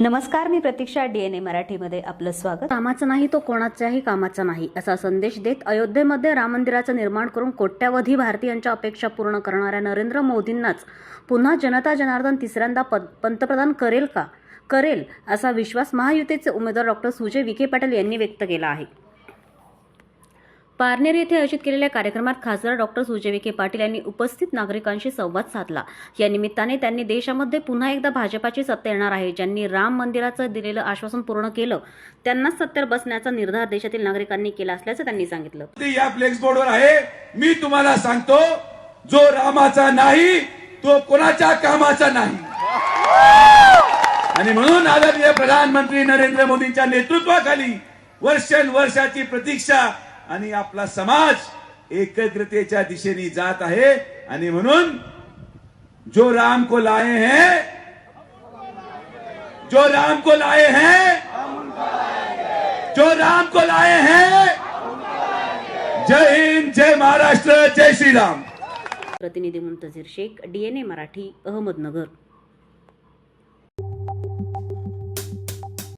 नमस्कार मी प्रतीक्षा डीएनए मराठीमध्ये आपलं स्वागत. कामाचा नाही तो कोणाच्याही कामाचा नाही असा संदेश देत अयोध्येमध्ये राम मंदिराचं निर्माण करून कोट्यावधी भारतीयांच्या अपेक्षा पूर्ण करणाऱ्या नरेंद्र मोदींनाच पुन्हा जनता जनार्दन तिसऱ्यांदा पंतप्रधान करेल का? करेल असा विश्वास महायुतीचे उमेदवार डॉक्टर सुजय विखे पाटील यांनी व्यक्त केला आहे. पारनेर येथे आयोजित केलेल्या कार्यक्रमात खासदार डॉक्टर सुजय विखे पाटील यांनी उपस्थित नागरिकांशी संवाद साधला. या निमित्ताने त्यांनी देशामध्ये पुन्हा एकदा भाजपाची सत्ता येणार आहे. ज्यांनी राम मंदिराचं दिलेलं आश्वासन पूर्ण केलं त्यांनाच सत्तेवर बसण्याचा निर्धार देशातील नागरिकांनी केला असल्याचं त्यांनी सांगितलं. ते या फ्लेक्स बोर्डवर आहे. मी तुम्हाला सांगतो जो रामाचा नाही तो कोणाच्या कामाचा नाही. आणि म्हणून आदरणीय प्रधानमंत्री नरेंद्र मोदींच्या नेतृत्वाखाली वर्षानुवर्षाची प्रतीक्षा आणि आपला समाज एकत्रतेच्या दिशेने जात आहे. आणि म्हणून जो राम को लाए हैं जो राम को लाए हैं जो राम को लाए हैं जय हिंद जय महाराष्ट्र जय श्रीराम। प्रतिनिधी मुंतजीर शेख डीएनए मराठी अहमदनगर.